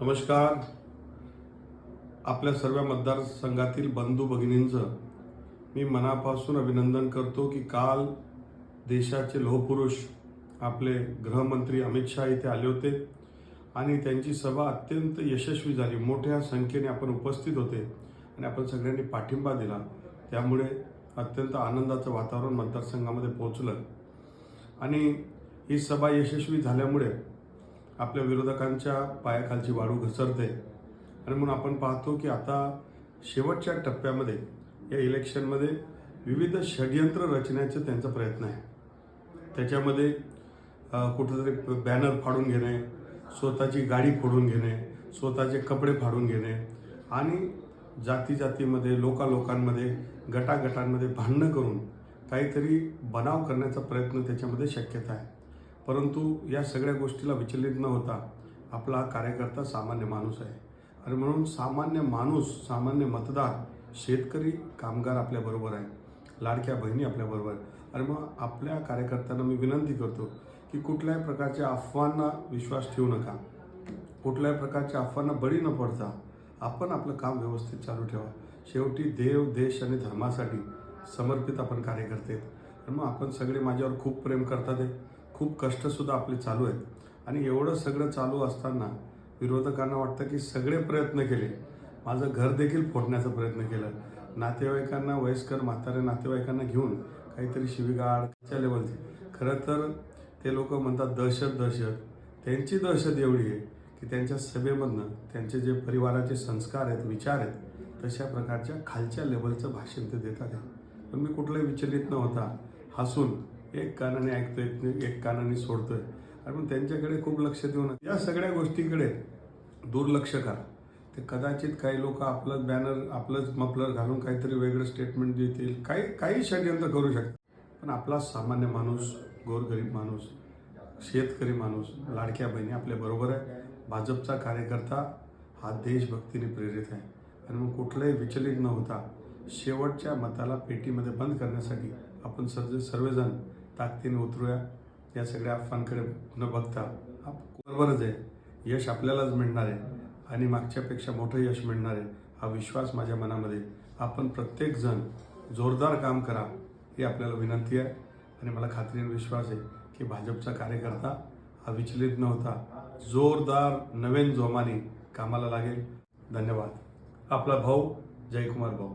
नमस्कार. आपल्या सर्व मतदारसंघातील बंधू भगिनींचं मी मनापासून अभिनंदन करतो की काल देशाचे लोहपुरुष आपले गृहमंत्री अमित शहा इथे आले होते आणि त्यांची सभा अत्यंत यशस्वी झाली. मोठ्या संख्येने आपण उपस्थित होते आणि आपण सगळ्यांनी पाठिंबा दिला. त्यामुळे अत्यंत आनंदाचं वातावरण मतदारसंघामध्ये पोहोचलं. आणि ही सभा यशस्वी झाल्यामुळे आपल्या विरोधकांच्या पायाखालची वाळू घसरते. आणि म्हणून आपण पाहतो की आता शेवटच्या टप्प्यामध्ये या इलेक्शनमध्ये विविध षडयंत्र रचण्याचा त्यांचा प्रयत्न आहे. त्याच्यामध्ये कुठंतरी बॅनर फाडून घेणे स्वतःची गाडी फोडून घेणे स्वतःचे कपडे फाडून घेणे आणि जाती जातीमध्ये लोकालोकांमध्ये गटागटांमध्ये भांडणं करून काहीतरी बनाव करण्याचा प्रयत्न त्याच्यामध्ये शक्यता आहे. परंतु या सगळ्या गोष्टीला विचलित न होता आपला कार्यकर्ता सामान्य माणूस आहे. आणि म्हणून सामान्य माणूस सामान्य मतदार शेतकरी कामगार आपल्याबरोबर आहे. लाडक्या बहिणी आपल्याबरोबर आहे. आणि मग आपल्या कार्यकर्त्यांना मी विनंती करतो की कुठल्याही प्रकारच्या अफवांना विश्वास ठेवू नका. कुठल्याही प्रकारच्या अफवांना बळी न पडता आपण आपलं काम व्यवस्थित चालू ठेवा. शेवटी देव देश आणि धर्मासाठी समर्पित आपण कार्यकर्ते आहेत. आणि मग आपण सगळे माझ्यावर खूप प्रेम करतात आहे खूप कष्टसुद्धा आपले चालू आहेत. आणि एवढं सगळं चालू असताना विरोधकांना वाटतं की सगळे प्रयत्न केले. माझं घर देखील फोडण्याचा प्रयत्न केला. नातेवाईकांना वयस्कर म्हातारे नातेवाईकांना घेऊन काहीतरी शिवीगाळच्या लेवलची खरं तर ते लोक म्हणतात दहशत दहशत. त्यांची दहशत एवढी आहे की त्यांच्या सभेमधनं त्यांचे जे परिवाराचे संस्कार आहेत विचार आहेत तशा प्रकारच्या खालच्या लेवलचं भाषण ते देतात. पण मी कुठलंही विचलित न होता हसून एक कानाने ऐकतोय एक- एक कानाने सोडतोय. आणि त्यांच्याकडे खूप लक्ष देऊन या सगळ्या गोष्टीकडे दुर्लक्ष करा. ते कदाचित काही लोक आपलं बॅनर आपलंच मफलर घालून काहीतरी वेगळं स्टेटमेंट देतील. काही काही षडयंत्र करू शकतात. पण आपला सामान्य माणूस गोरगरीब माणूस शेतकरी माणूस लाडक्या बहिणी आपल्या बरोबर आहे. भाजपचा कार्यकर्ता हा देशभक्तीने प्रेरित आहे. आणि मग कुठलंही विचलित न होता शेवटच्या मताला पेटीमध्ये बंद करण्यासाठी आपण सर्व सर्वजण ताकदीने उतरूया. या सगळ्या अफवांकडे न बघता बरोबरच आहे. यश आपल्यालाच मिळणार आहे. आणि मागच्यापेक्षा मोठं यश मिळणार आहे हा विश्वास माझ्या मनामध्ये. आपण प्रत्येकजण जोरदार काम करा ही आपल्याला विनंती आहे. आणि मला खात्रीने विश्वास आहे की भाजपचा कार्यकर्ता हा विचलित न होता जोरदार नवीन जोमाने कामाला लागेल. धन्यवाद. आपला भाऊ जयकुमार भाऊ.